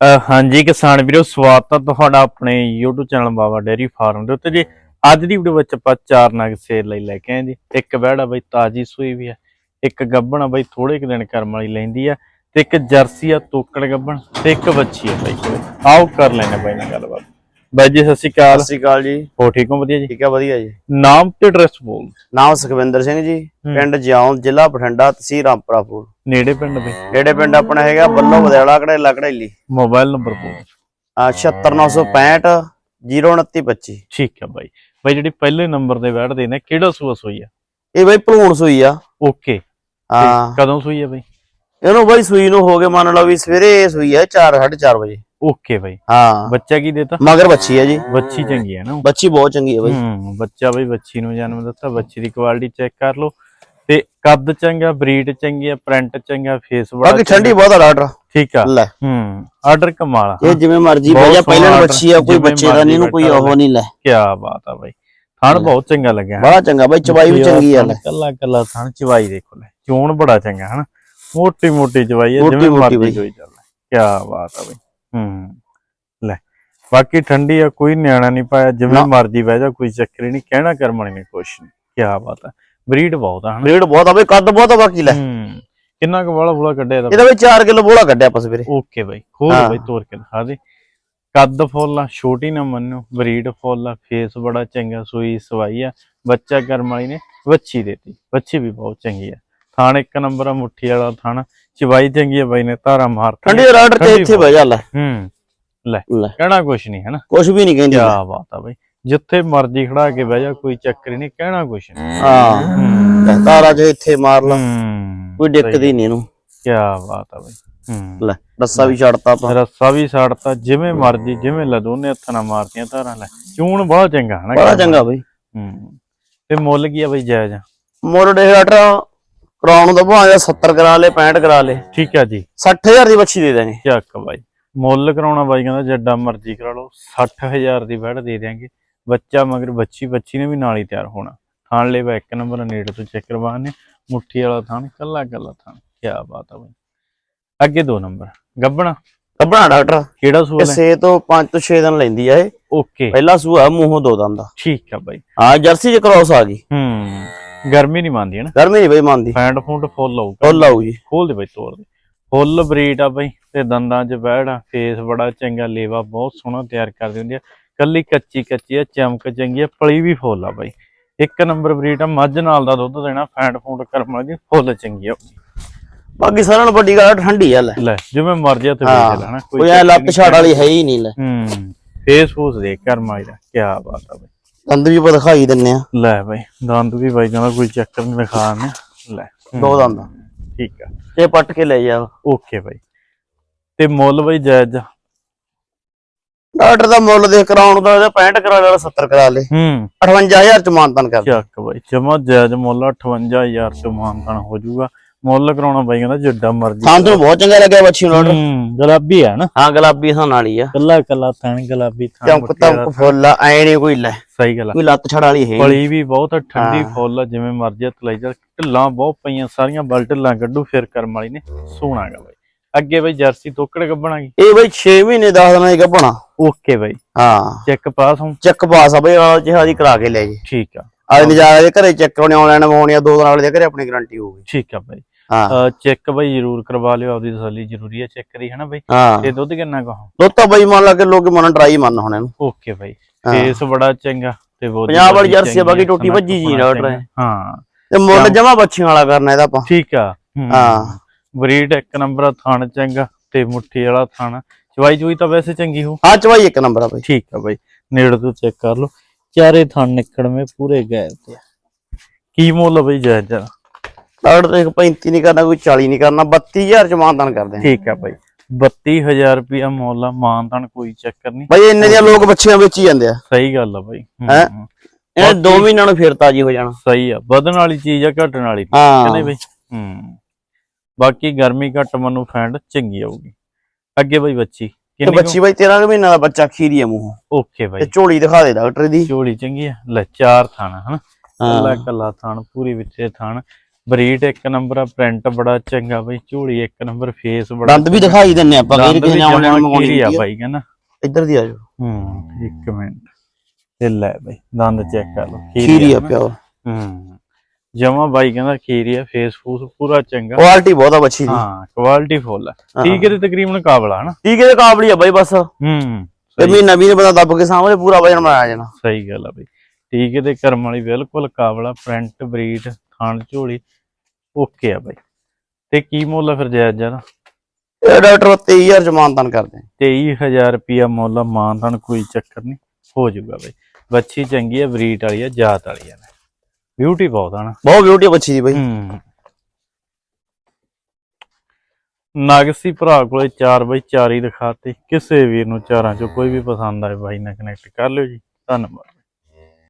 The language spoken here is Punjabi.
ਹਾਂਜੀ ਕਿਸਾਨ ਵੀਰੋ, ਸਵਾਗਤ ਹੈ ਤੁਹਾਡਾ ਆਪਣੇ YouTube channel Baba dairy farm ਦੇ ਉੱਤੇ। ਜੀ, ਅੱਜ ਦੀ ਵੀਡੀਓ ਵਿੱਚ ਆਪਾਂ ਚਾਰ ਨਗ ਸੇਲ ਲਈ ਲੈ ਕੇ ਆਏ ਜੀ। ਇੱਕ ਬੈੜਾ ਬਈ ਤਾਜੀ ਸੂਈ ਵੀ ਹੈ ਇੱਕ ਗੱਬਣ ਆ ਬਈ ਥੋੜੇ ਕੁ ਦਿਨ ਕਰਮ ਵਾਲੀ ਲੈਂਦੀ ਆ, ਤੇ ਇੱਕ ਜਰਸੀ ਆ ਤੋਕੜ ਗੱਬਣ, ਤੇ ਇੱਕ ਬੱਚੀ ਆ ਬਈ। ਆਓ ਕਰ ਲੈਣੇ ਬਈ ਨਾਲ ਗੱਲਬਾਤ। ਬਾਈ ਜੀ ਸਤਿ ਸ਼੍ਰੀ ਅਕਾਲ। ਸਤਿ ਸ਼੍ਰੀ ਅਕਾਲ ਜੀ। ਹੋ ਠੀਕ ਹੋ? ਵਧੀਆ ਜੀ? ਠੀਕ ਹੈ ਵਧੀਆ ਜੀ। ਨਾਮ ਤੇ ਐਡਰੈਸ ਬੋਲ ਨਾਮ ਸੁਖਵਿੰਦਰ ਸਿੰਘ ਜੀ ਪਿੰਡ ਜਿਉਂ ਜ਼ਿਲ੍ਹਾ ਬਠਿੰਡਾ ਤਹਿਸੀਲ ਰਾਮਪੁਰਾ ਫੂਲ। ਨੇੜੇ ਪਿੰਡ ਬਈ। ਨੇੜੇ ਪਿੰਡ ਆਪਣਾ ਹੈਗਾ ਬੱਲੋ ਬਦੇੜਾ ਕੜੇਲਾ ਕੜੇਲੀ। ਮੋਬਾਈਲ ਨੰਬਰ ਬੋਲ 76965 02925 ਠੀਕ ਆ ਬਾਈ। ਬਾਈ ਜਿਹੜੀ ਪਹਿਲੇ ਨੰਬਰ ਤੇ ਬੈਠਦੇ ਨੇ ਕਿਹੜਾ ਸੂਆ ਸੂਈ ਆ? ਇਹ ਬਈ ਭਲੂਣ ਸੂਈ ਆ। ਓਕੇ। ਹਾਂ। ਕਦੋਂ ਸੂਈ ਆ ਬਾਈ? ਇਹਨੂੰ ਬਈ ਸੂਈ ਨੂੰ ਹੋ ਗਏ ਮੰਨ ਲਓ ਵੀ ਸਵੇਰੇ ਸੂਈ ਆ 4 4:30 ਵਜੇ। Okay bye. ਹਾਂ। ਬੱਚਾ ਕੀ ਦੇਤਾ? ਮਗਰ ਬੱਚੀ ਆ ਜੀ। ਬੱਚੀ ਚੰਗੀ ਹੈ ਨਾ। ਬੱਚੀ ਬਹੁਤ ਚੰਗੀ ਆ ਬਈ। ਹੂੰ ਬੱਚਾ ਬਈ ਬੱਚੀ ਨੂੰ ਜਨਮ ਦਿੱਤਾ ਬੱਚੀ ਦੀ ਕੁਆਲਿਟੀ ਚੈੱਕ ਕਰ ਲਓ। ਤੇ ਕੱਦ ਚੰਗਾ ਬਰੀਡ ਚੰਗੀ ਆ ਪ੍ਰਿੰਟ ਚੰਗਾ ਫੇਸ ਬੜਾ ਬਾਕੀ ਠੰਡੀ ਬਹੁਤ ਆ ਡਾਕਟਰ ਠੀਕ ਆ। ਲੈ। ਹੂੰ ਆਰਡਰ ਕਮਾਲ ਇਹ ਜਿਵੇਂ ਮਰਜ਼ੀ ਬਈਆ ਪਹਿਲਾਂ ਬੱਚੀ ਆ ਕੋਈ ਬੱਚੇ ਦਾ ਨਹੀਂ ਇਹਨੂੰ ਕੋਈ ਉਹ ਨਹੀਂ ਲੈ। ਕੀ ਬਾਤ ਆ ਬਾਈ। ਥਣ ਬਹੁਤ ਚੰਗਾ ਲੱਗਿਆ ਬੜਾ ਚੰਗਾ ਬਈ ਚਵਾਈ ਵੀ ਚੰਗੀ ਆ। ਲੈ ਕੱਲਾ ਕੱਲਾ ਥਣ ਚਵਾਈ ਦੇਖੋ ਲੈ। ਚੋਣ ਬੜਾ ਚੰਗਾ ਹਨਾ। ਮੋਟੀ ਮੋਟੀ ਚਵਾਈ ਆ ਜਿਵੇਂ ਮਰਜ਼ੀ। ਕੋਈ ਚੱਲ। ਕੀ ਬਾਤ ਆ ਬਾਈ। ਹੂੰ ਲੈ। ਬਾਕੀ ਠੰਡੀ ਆ ਕੋਈ ਨਿਆਣਾ ਨਹੀਂ ਪਾਇਆ ਜਿਵੇਂ। ਮਰਜ਼ੀ ਬਹਿ ਜਾ ਕੋਈ ਚੱਕਰ ਹੀ ਨਹੀਂ ਕਹਿਣਾ ਕਰਮਣੀ ਨੇ ਕੁਛ ਨਹੀਂ। ਕੀ ਬਾਤ ਆ। ਬਰੀਡ ਬਹੁਤ ਆ ਹਨਾ? ਰੇਟ ਬਹੁਤ ਆ ਬਈ ਕੱਦ ਬਹੁਤ ਆ ਬਾਕੀ ਲੈ। ਹੂੰ ਕਿੰਨਾ ਕੁ ਵਾਲਾ ਬੁਲਾ ਕੱਢਿਆ ਇਹਦਾ? ਇਹਦਾ ਬਈ 4 ਕਿਲੋ ਬੋਲਾ ਕੱਢਿਆ ਆਪਾਂ ਸਵੇਰੇ। ਓਕੇ ਬਾਈ ਖੋਲ ਹਾਂ। ਬਾਈ ਤੋਰ ਕੇ ਦਿਖਾ ਦੇ। ਕੱਦ ਫੁੱਲ ਆ ਛੋਟੀ ਨਾ ਮੰਨੋ ਬਰੀਡ ਫੁੱਲ ਆ ਫੇਸ ਬੜਾ ਚੰਗਾ ਸੂਈ ਸਵਾਈ ਆ ਬੱਚਾ ਕਰਮ ਵਾਲੀ ਨੇ ਵੱਛੀ ਦੇਤੀ ਵੱਛੀ ਵੀ ਬਹੁਤ ਚੰਗੀ ਆ। ਥਾਣ ਇੱਕ ਨੰਬਰ ਆ ਮੁੱਠੀ ਵਾਲਾ ਥਾਣ। ਚਵਾਈ ਚੰਗੀ ਆ ਬਾਈ ਨੇ ਧਾਰਾ ਮਾਰ ਠੰਡੀ ਰਾਡ ਤੇ ਇੱਥੇ ਬਹਿ ਜਾ ਲੈ। ਹੂੰ ਲੈ ਕਹਿਣਾ ਕੁਛ ਨਹੀਂ ਹਨਾ? ਕੁਝ ਵੀ ਨਹੀਂ ਕਹਿੰਦੀ। ਕੀ ਬਾਤ ਆ ਬਾਈ। ਜਿੱਥੇ ਮਰਜ਼ੀ ਖੜਾ ਕੇ ਬਹਿ ਜਾ ਕੋਈ ਚੱਕਰ ਹੀ ਨਹੀਂ ਕਹਿਣਾ ਕੁਛ ਨਹੀਂ। ਹਾਂ। ਹੂੰ। ਤਾਰਾ ਜੇ ਇੱਥੇ ਮਾਰ ਲਾ ਹੂੰ ਕੋਈ ਦਿੱਕਤ ਹੀ ਨਹੀਂ ਇਹਨੂੰ। ਕੀ ਬਾਤ ਆ ਬਾਈ। ਹੂੰ। ਲੈ ਰੱਸਾ ਵੀ ਛੱਡਤਾ ਆਪਾਂ। ਰੱਸਾ ਵੀ ਸਾੜਤਾ ਜਿਵੇਂ ਮਰਜ਼ੀ ਜਿਵੇਂ ਲੈ ਦੋਨੇ ਹੱਥਾਂ ਨਾਲ ਮਾਰਤੀਆਂ ਧਾਰਾਂ ਲੈ। ਚੂਣ ਬਹੁਤ ਚੰਗਾ ਹਨਾ ਬੜਾ ਚੰਗਾ ਬਈ। ਹੂੰ। ਤੇ ਮੁੱਲ ਕੀ ਆ ਬਈ ਜਾਇਜ਼? ਮੋਰ ਡੇਟਰ ਕਰਾਉਣ ਦਾ ਭਾਵੇਂ 70 ਕਰਾ ਲੇ 65 ਕਰਾ ਲੇ। ਠੀਕ ਆ ਜੀ। 60000 ਦੀ ਬੱਚੀ ਦੇ ਦਾਂਗੇ ਚੱਕ ਬਾਈ। ਮੁੱਲ ਕਰਾਉਣਾ ਬਾਈ ਕਹਿੰਦਾ ਜੱਡਾ ਮਰਜ਼ੀ ਕਰਾ ਲਓ। 60000 ਦੀ ਬੈੜ ਦੇ ਦਿਆਂਗੇ। ਬੱਚਾ ਮਗਰ ਬੱਚੀ ਬੱਚੀ ਨੇ ਵੀ ਨਾਲ ਹੀ ਤਿਆਰ ਹੋਣਾ। ਥਾਣ ਲੈਵਾ ਇੱਕ ਨੰਬਰ ਨੇੜੇ ਤੋਂ ਚੈੱਕ ਕਰਵਾਣੇ ਮੁੱਠੀ ਵਾਲਾ ਥਾਣ ਕੱਲਾ ਕੱਲਾ ਥਾਣ। ਕੀ ਬਾਤ ਆ ਬਾਈ। ਅੱਗੇ ਦੋ ਨੰਬਰ। ਗੱਬਣਾ। ਕੱਢਣਾ ਡਾਕਟਰ। ਕਿਹੜਾ ਸੂਲ ਹੈ ਇਸੇ ਤੋਂ 5 ਤੋਂ 6 ਦਿਨ ਲੈਂਦੀ ਆ ਇਹ। ਓਕੇ। ਪਹਿਲਾ ਸੂਆ ਮੂੰਹੋਂ ਦੋ ਦੰਦ ਦਾ ਠੀਕ ਆ ਬਾਈ। ਹਾਂ ਜਰਸੀ ਚ ਕ੍ਰੋਸ ਆ ਗਈ। ਹੂੰ। ਗਰਮੀ ਨਹੀਂ ਮੰਨਦੀ ਹੈ ਨਾ ਗਰਮੀ ਨਹੀਂ ਬਈ ਮੰਨਦੀ। ਫੈਂਟ ਫੂੰਟ ਫੁੱਲ ਆਊ। ਫੁੱਲ ਆਊ ਜੀ। ਖੋਲ ਦੇ ਬਈ ਤੋੜ ਦੇ। ਫੁੱਲ ਬਰੀਡ ਆ ਬਈ ਤੇ ਦੰਦਾਂ 'ਚ ਆ ਫੇਸ ਬੜਾ ਚੰਗਾ ਲੇਵਾ ਬਹੁਤ ਸੋਹਣਾ ਤਿਆਰ ਕਰਦੀ ਹੁੰਦੀ ਆ। ਕੱਲੀ ਕੱਚੀ ਕੱਚੀ ਆ ਚਮਕ ਚੰਗੀ ਆ ਪਲੀ ਵੀ ਫੁੱਲ ਆ ਬਈ। ਇੱਕ ਨੰਬਰ ਬਰੀਡ ਆ ਮੱਝ ਨਾਲ ਦਾ ਦੁੱਧ ਦੇਣਾ ਫੈਂਟ ਫੂੰਟ ਕਰਮ ਵਾਲੀ ਫੁੱਲ ਚੰਗੀ ਆ। ਬਾਕੀ ਸਾਰਿਆਂ ਨੂੰ ਵੱਡੀ ਗੱਲ ਠੰਡੀ ਆ ਲੈ। ਲੈ ਜਿਵੇਂ ਮਰਜ਼ੀ ਤੇ ਵੇਚ ਲੈਣਾ ਕੋਈ ਐ ਲੱਤ ਛਾੜ ਵਾਲੀ ਹੈ ਹੀ ਨਹੀਂ ਲੈ। ਹੂੰ ਫੇਸ ਫੂਸ ਦੇ ਕਰਮ ਵਾਲੀ ਦਾ ਕੀ ਬਾਤ ਆ ਬਈ। ਦੰਦ ਵੀ ਆਪਾਂ ਦਿਖਾਈ ਦਿੰਨੇ ਆ। ਲੈ ਬਈ ਦੰਦ ਵੀ ਬਾਈ ਕਹਿੰਦਾ ਕੋਈ ਚੱਕਰ ਨਹੀਂ ਦਿਖਾਣੇ ਲੈ। ਦੋ ਦੰਦ। ਠੀਕ ਆ। ਇਹ ਪੱਟ ਕੇ ਲੈ ਜਾ। Okay bye. ਤੇ ਮੁੱਲ ਬਈ ਜਾਇਜ਼ ਆ। ਡਾਕਟਰ ਦਾ ਮੁੱਲ ਦੇ ਕਰਾਉਣ ਦਾ ਇਹਦਾ 65 ਕਰਾ ਲੈ 70 ਕਰਾ ਲੇ। ਹੂੰ। 58000 ਚ ਮਾਨਤਨ ਕਰ। ਚੱਕ ਬਾਈ ਜਮਾ ਜਾਇਜ਼ ਮੁੱਲ 58000 ਚ ਮਾਨਤਨ ਹੋ ਜਾਊਗਾ। ਮੁੱਲ ਕਰਾਉਣਾ ਬਾਈ ਕਹਿੰਦਾ ਜਿੱਡਾ ਮਰਜ਼ੀ ਥਾਂ ਤੋਂ ਬਹੁਤ ਚੰਗਾ ਲੱਗਿਆ ਬੱਚੀ ਨੂੰ ਡਾਕਟਰ ਹੂੰ ਗੁਲਾਬੀ ਆ ਨਾ। ਹਾਂ ਗੁਲਾਬੀ ਨਾਲ ਹੀ ਆ। ਕੱਲਾ ਕੱਲਾ ਥਣ ਗੁਲਾਬੀ ਥਣ ਚਮਕ ਤਮਕ ਫੁੱਲ ਆ ਐ ਨਹੀਂ ਕੋਈ ਲੈ। ਸਹੀ ਗੱਲ ਕੋਈ ਲੱਤ ਛੜ ਵਾਲੀ ਹੈ। ਪਲੀ ਵੀ ਬਹੁਤ ਠੰਡੀ। ਫੁੱਲ ਆ ਜਿਵੇਂ ਮਰਜ਼ੀ ਹੱਥ ਲਾਈ ਜਾ ਢਿੱਲਾਂ ਬਹੁਤ ਪਈਆਂ ਸਾਰੀਆਂ ਬਲ ਢਿੱਲਾਂ ਕੱਢੂ ਫਿਰ ਕਰਮ ਵਾਲੀ ਨੇ। ਸੋਹਣਾਗਾ ਬਾਈ। ਅੱਗੇ ਬਾਈ ਜਰਸੀ ਤੋਕੜ ਗੱਬਣਾਗੀ ਇਹ ਬਈ 6 ਮਹੀਨੇ 10 ਦਿਨਾਂ ਦੀ ਗੱਭਣਾ ਓਕੇ ਬਾਈ। ਹਾਂ। ਚੈੱਕ ਪਾਸ ਹੂੰ ਚੱਕ ਪਾਸ ਆ ਬਈ ਆ ਜਿਹੀ ਕਰਾ ਕੇ ਲੈ ਜੀ। ਠੀਕ ਆ। ਆਜ ਨਜ਼ਾਰੇ ਦੇ ਘਰੇ ਚੈੱਕ ਕਰਾਉਣੇ ਆਨਲਾਈਨ ਮੰਗਾਉਣੇ ਆ ਦੋ ਦਿਨਾਂ ਵਾਲੇ ਦੇ ਘਰੇ ਆਪਣੀ ਗਾਰੰਟੀ ਹੋਊਗੀ। ਠੀਕ ਆ ਬਾਈ। ਹਾਂ। ਚੈੱਕ ਬਾਈ ਜ਼ਰੂਰ ਕਰਵਾ ਲਿਓ ਆਪਦੀ ਤਸੱਲੀ ਜ਼ਰੂਰੀ ਹੈ ਚੈੱਕ ਦੀ ਹੈ ਨਾ ਬਾਈ ਤੇ ਦੁੱਧ ਕਿੰਨਾ ਕਹੋ ਦੁੱਧ ਤਾਂ ਬਈ ਮੰਨ ਲਾ ਕੇ ਲੋਕ ਮਨ ਡਰਾਈ ਮੰਨ ਹੁਣ ਇਹਨੂੰ। ਓਕੇ ਬਾਈ। ਫੇਸ ਬੜਾ ਚੰਗਾ ਤੇ ਬੋਡੀ ਪੰਜਾਬ ਵਾਲੀ ਜਰਸੀ ਬਾਕੀ ਟੁੱਟੀ ਭੱਜੀ ਜੀ ਡਾਕਟਰ। ਹਾਂ। ਤੇ ਮੁੱਲ ਜਮਾ ਬੱਚੀਆਂ ਵਾਲਾ ਕਰਨਾ ਇਹਦਾ ਆਪਾਂ। ਠੀਕ ਆ। ਹੂੰ। ਬਰੀਡ ਇੱਕ ਨੰਬਰ ਥਣ ਚੰਗਾ ਤੇ ਮੁੱਠੀ ਵਾਲਾ ਥਣ। ਚਵਾਈ ਚੂਈ ਤਾਂ ਵੈਸੇ ਚੰਗੀ ਹੋ। ਹਾਂ ਚਵਾਈ ਇੱਕ ਨੰਬਰ ਆ ਬਈ। ਠੀਕ ਆ ਬਾਈ। ਨੇੜੇ ਤੋਂ ਚੈੱਕ ਕਰ ਲਓ। ਚਾਰੇ ਥਣ ਨਿਕੜਵੇਂ ਪੂਰੇ ਤੇ ਆ। ਕੀ ਮੁੱਲ ਆ ਬਾਈ ਜਾਇਜ਼ ਜਰਾ ਡਾਕਟਰ ਤੇ 35 ਨਹੀਂ ਕਰਨਾ ਕੋਈ 40 ਨਹੀਂ ਕਰਨਾ 32000 ਚ ਮਾਨਦਾਨ ਕਰਦੇ ਨੇ ਠੀਕ ਆ ਬਾਈ। 32000 ਰੁਪਿਆ ਮੁੱਲ ਆ ਮਾਨਤਨ ਕੋਈ ਚੱਕਰ ਨਹੀਂ। ਬਈ ਇੰਨੇ ਦੀਆਂ ਲੋਕ ਬੱਚੀਆਂ ਵੇਚੀ ਜਾਂਦੇ ਆ। ਸਹੀ ਗੱਲ ਆ ਬਾਈ। ਹੂੰ। ਇਹ ਦੋ ਮਹੀਨਿਆਂ ਨੂੰ ਫੇਰ ਤਾਜੀ ਹੋ ਜਾਣਾ। ਸਹੀ ਆ ਵਧਣ ਵਾਲੀ ਚੀਜ਼ ਆ ਘਟਣ ਵਾਲੀ। ਕਹਿੰਦੇ ਬਈ ਹੂੰ। ਬਾਕੀ ਗਰਮੀ ਘੱਟ ਮਨੂੰ ਫੈਂਡ ਚੰਗੀ ਆਊਗੀ। ਅੱਗੇ ਬਈ ਬੱਚੀ। ਤੇ ਬੱਚੀ ਬਈ 13 ਕੁ ਮਹੀਨਾ ਦਾ ਬੱਚਾ ਖੀਰੀ ਆ ਮੂੰਹੋਂ। ਓਕੇ ਤੇ ਬਾਈ ਝੋਲੀ ਦਿਖਾ ਦੇ ਡਾਕਟਰ ਦੀ। ਝੋਲੀ ਚੰਗੀ ਆ। ਲੈ ਚਾਰ ਥਾਣਾ ਹਨਾ? ਕੱਲਾ ਕੱਲਾ ਥਾਣ ਪੂਰੀ ਵਿੱਚੇ ਥਾਣ। ਬਰੀਡ ਇੱਕ ਨੰਬਰ ਆ ਪ੍ਰਿੰਟ ਬੜਾ ਚੰਗਾ ਬਈ। ਝੋਲੀ ਇੱਕ ਨੰਬਰ ਫੇਸ ਬੜਾ ਦੰਦ ਵੀ ਦਿਖਾਈ ਦਿੰਨੇ ਆਪਾਂ ਕਿਹੜੇ ਕਿਸੇ ਵੀ ਨੇ ਆਨਲਾਈਨ ਜਮਾਂ ਮੰਗਾਉਣੀ ਆ। ਬਾਈ ਕਹਿੰਦਾ। ਇੱਧਰ ਦੀ ਆ ਜਾਓ। ਹੂੰ ਇੱਕ ਮਿੰਟ। ਇਹ ਲੈ ਬਈ ਦੰਦ ਚੈੱਕ ਕਰ ਲਓ। ਖੀਰੀ ਆ। ਪਿਆ ਹੂੰ। ਜਮਾ ਬਾਈ ਕਹਿੰਦਾ ਖੀਰੀ ਆ ਫੇਸ ਫੂਸ ਪੂਰਾ ਚੰਗਾ। ਕੁਆਲਿਟੀ ਬਹੁਤ ਆ ਬੱਚੀ ਦੀ। ਹਾਂ ਕੁਆਲਿਟੀ ਫੁੱਲ ਆ। ਹਾਂ। ਠੀਕ ਹੈ ਤੇ ਤਕਰੀਬਨ ਕਾਬਲਾ ਹਨਾ? ਠੀਕ ਹੈ ਕਾਬਲੀ ਆ ਬਾਈ ਬਸ। ਹੂੰ ਮਹੀਨਾ ਵੀ ਬੰਦਾ ਦੱਬ ਕੇ ਸਾਹਮਣੇ ਪੂਰਾ ਵਜਨ ਬਣਾਇਆ ਜਾਣਾ। ਸਹੀ ਗੱਲ ਆ ਬਈ। ਠੀਕ ਹੈ ਤੇ ਕਰਮ ਵਾਲੀ ਬਿਲਕੁਲ ਕਾਬਲਾ ਪ੍ਰਿੰਟ ਬਰੀਡ ਥਾਣ ਝੋਲੀ ਓਕੇ ਆ ਬਈ। ਤੇ ਕੀ ਮੁੱਲ ਆ ਫਿਰ ਜਾਇਜ਼ ਜਰਾ ਇਹ ਡਾਕਟਰ 23000 ਚ ਮਾਨਤਨ ਕਰਦੇ 23000 ਰੁਪਿਆ ਮੁੱਲ ਆ, ਮਾਨਤਾਨ ਕੋਈ ਚੱਕਰ ਨਹੀਂ ਹੋ ਜਾਊਗਾ ਬਈ। ਬੱਚੀ ਚੰਗੀ ਆ ਬਰੀਡ ਵਾਲੀ ਆ ਜਾਤ ਵਾਲੀ ਆ ਬਿਊਟੀ ਬਹੁਤ ਆ ਨਾ। ਬਹੁਤ ਬਿਊਟੀ ਬੱਚੀ ਦੀ ਬਾਈ। ਹੂੰ। ਨਾਗਸੀ ਭਰਾ ਕੋਲੇ ਚਾਰ ਬਾਈ ਚਾਰ ਹੀ ਦਿਖਾਤੇ। ਕਿਸੇ ਵੀਰ ਨੂੰ ਚਾਰਾਂ ਚੋਂ ਕੋਈ ਵੀ ਪਸੰਦ ਆਏ ਬਾਈ ਨਾਲ ਕਨੈਕਟ ਕਰ ਲਿਓ ਜੀ। ਧੰਨਵਾਦ।